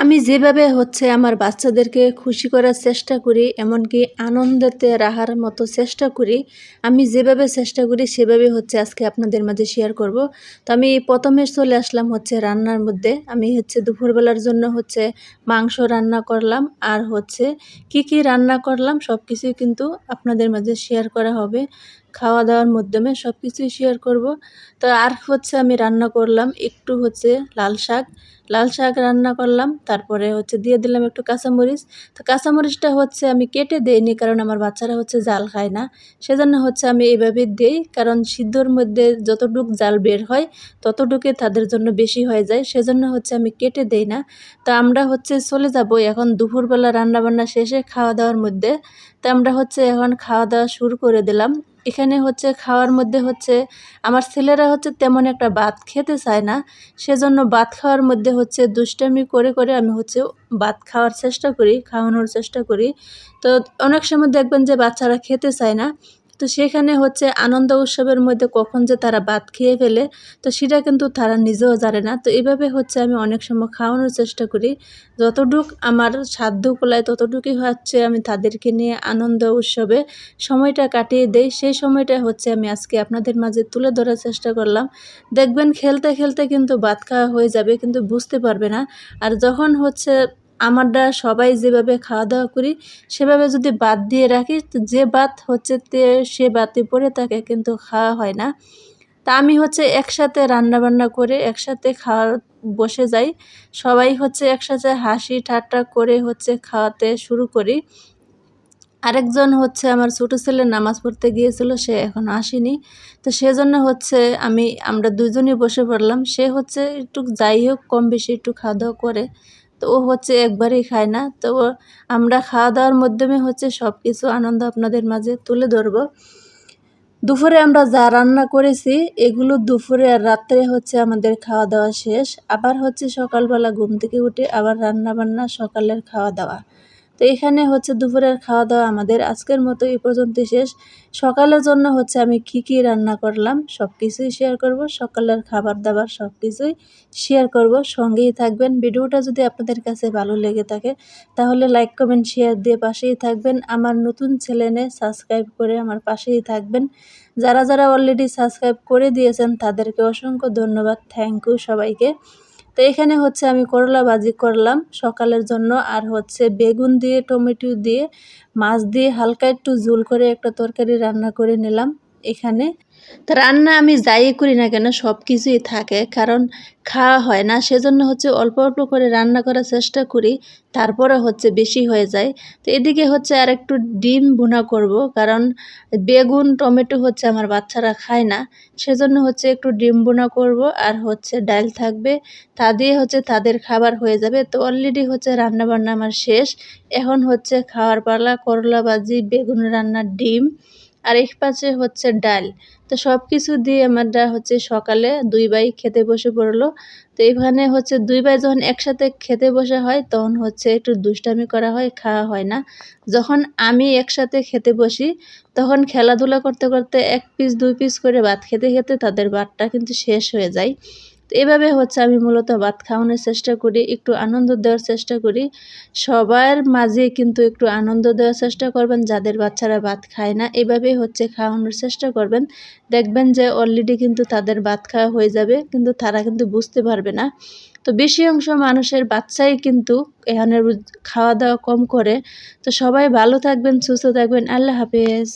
আমি যেভাবে হচ্ছে আমার বাচ্চাদেরকে খুশি করার চেষ্টা করি, এমনকি আনন্দেতে রাহার মতো চেষ্টা করি, আমি যেভাবে চেষ্টা করি সেভাবে হচ্ছে আজকে আপনাদের মাঝে শেয়ার করব। তো আমি প্রথমে চলে আসলাম হচ্ছে রান্নার মধ্যে। আমি হচ্ছে দুপুরবেলার জন্য হচ্ছে মাংস রান্না করলাম, আর হচ্ছে কি কি রান্না করলাম সব কিছুই কিন্তু আপনাদের মাঝে শেয়ার করা হবে। খাওয়া দাওয়ার মাধ্যমে সব কিছুই শেয়ার করব। তো আর হচ্ছে আমি রান্না করলাম একটু হচ্ছে লাল শাক। লাল শাক রান্না করলাম, তারপরে হচ্ছে দিয়ে দিলাম একটু কাঁচামরিচ। তো কাঁচামরিচটা হচ্ছে আমি কেটে দেইনি কারণ আমার বাচ্চারা হচ্ছে জাল খায় না। সেজন্য হচ্ছে আমি এইভাবে দিই কারণ সিদ্ধর মধ্যে যতটুক জাল বের হয়, ততটুকুই তাদের জন্য বেশি হয়ে যায়। সেজন্য হচ্ছে আমি কেটে দেই না। তো আমরা হচ্ছে চলে যাব এখন দুপুরবেলা রান্নাবান্না শেষে খাওয়া দাওয়ার মধ্যে। তো আমরা হচ্ছে এখন খাওয়া দাওয়া শুরু করে দিলাম। এখানে হচ্ছে খাওয়ার মধ্যে হচ্ছে, আমার ছেলেরা হচ্ছে তেমন একটা ভাত খেতে চায় না। সেজন্য ভাত খাওয়ার মধ্যে হচ্ছে দুষ্টামি করে করে আমি হচ্ছে ভাত খাওয়ার চেষ্টা করি, খাওয়ানোর চেষ্টা করি। তো অনেক সময় দেখবেন যে বাচ্চারা খেতে চায় না। তো সেখানে হচ্ছে আনন্দ উৎসবের মধ্যে কখন যে তারা ভাত খেয়ে ফেলে, তো সেটা কিন্তু তারা নিজেও জানে না। তো এভাবে হচ্ছে আমি অনেক সময় খাওয়ানোর চেষ্টা করি। যতটুক আমার সাধ্য কোলায় ততটুকুই হচ্ছে আমি তাদেরকে নিয়ে আনন্দ উৎসবে সময়টা কাটিয়ে দেই। সেই সময়টা হচ্ছে আমি আজকে আপনাদের মাঝে তুলে ধরার চেষ্টা করলাম। দেখবেন খেলতে খেলতে কিন্তু ভাত খাওয়া হয়ে যাবে, কিন্তু বুঝতে পারবে না। আর যখন হচ্ছে আমারটা সবাই যেভাবে খাওয়া দাওয়া করি, সেভাবে যদি বাদ দিয়ে রাখি যে বাত হচ্ছে তে, সে বাতে পড়ে থাকে কিন্তু খাওয়া হয় না। তা আমি হচ্ছে একসাথে রান্না বান্না করে একসাথে খাওয়ার, বসে যাই। সবাই হচ্ছে একসাথে হাসি ঠাট্টা করে হচ্ছে খাওয়াতে শুরু করি। আরেকজন হচ্ছে আমার ছোটো ছেলে নামাজ পড়তে গিয়েছিল, সে এখনও আসেনি। তো সেজন্য হচ্ছে আমি, আমরা দুজনই বসে পড়লাম। সে হচ্ছে একটু যাই হোক, কম বেশি একটু খাওয়া দাওয়া করে। তো ও হচ্ছে একবারই খায় না। তো আমরা খাওয়া দাওয়ার মাধ্যমে হচ্ছে সব কিছু আনন্দ আপনাদের মাঝে তুলে ধরব। দুপুরে আমরা যা রান্না করেছি, এগুলো দুপুরে আর রাত্রে হচ্ছে আমাদের খাওয়া দাওয়া শেষ। আবার হচ্ছে সকালবেলা ঘুম থেকে উঠে আবার রান্না বান্না সকালের খাওয়া দাওয়া তো এখানে হচ্ছে দুপুরের খাওয়া দাওয়া আমাদের। আজকের মতো এই পর্যন্ত শেষ। সকালের জন্য হচ্ছে আমি কি কি রান্না করলাম সব কিছুই শেয়ার করব। সকালের খাবার দাবার সব কিছুই শেয়ার করব। সঙ্গেই থাকবেন। ভিডিওটা যদি আপনাদের কাছে ভালো লেগে থাকে, তাহলে লাইক কমেন্ট শেয়ার দিয়ে পাশেই থাকবেন। আমার নতুন ছেলেনে সাবস্ক্রাইব করে আমার পাশেই থাকবেন। যারা যারা অলরেডি সাবস্ক্রাইব করে দিয়েছেন, তাদেরকে অসংখ্য ধন্যবাদ। থ্যাংক ইউ সবাইকে। তো এখানে হচ্ছে আমি করলা ভাজি করলাম সকালের জন্য, আর হচ্ছে বেগুন দিয়ে, টমেটো দিয়ে, মাছ দিয়ে হালকা একটু ঝোল করে একটা তরকারি রান্না করে নিলাম। এখানে। তো রান্না আমি যাই করি না কেন সব কিছুই থাকে, কারণ খাওয়া হয় না। সেজন্য হচ্ছে অল্প অল্প করে রান্না করার চেষ্টা করি তারপরে হচ্ছে বেশি হয়ে যায়। তো এদিকে হচ্ছে আর একটু ডিম ভুনা করব, কারণ বেগুন, টমেটো হচ্ছে আমার বাচ্চারা খায় না। সেজন্য হচ্ছে একটু ডিম ভুনা করব, আর হচ্ছে ডাল থাকবে। তা দিয়ে হচ্ছে তাদের খাবার হয়ে যাবে। তো অলরেডি হচ্ছে রান্না বান্না আমার শেষ। এখন হচ্ছে খাওয়ার পালা, করলা ভাজি, বেগুন রান্নার ডিম। আর এক পাশে হচ্ছে ডাল। তো সব কিছু দিয়ে আমরা হচ্ছে সকালে দুই ভাই খেতে বসে পড়ল। তো এখানে হচ্ছে দুই ভাই যখন একসাথে খেতে বসে হয়, তখন হচ্ছে একটু দুষ্টামি করা হয়, খাওয়া হয় না। যখন আমি একসাথে খেতে বসি, তখন খেলাধুলা করতে করতে এক পিস দুই পিস করে ভাত খেতে খেতে তাদের ভাতটা কিন্তু শেষ হয়ে যায়। তো এভাবে হচ্ছে আমি মূলত ভাত খাওয়ানোর চেষ্টা করি, একটু আনন্দ দেওয়ার চেষ্টা করি। সবার মাঝে কিন্তু একটু আনন্দ দেওয়ার চেষ্টা করবেন, যাদের বাচ্চারা ভাত খায় না, এভাবেই হচ্ছে খাওয়ানোর চেষ্টা করবেন। দেখবেন যে অলরেডি কিন্তু তাদের ভাত খাওয়া হয়ে যাবে, কিন্তু তারা কিন্তু বুঝতে পারবে না। তো বেশি অংশ মানুষের বাচ্চাই কিন্তু এখানে খাওয়া দাওয়া কম করে। তো সবাই ভালো থাকবেন, সুস্থ থাকবেন, আল্লাহ হাফেজ।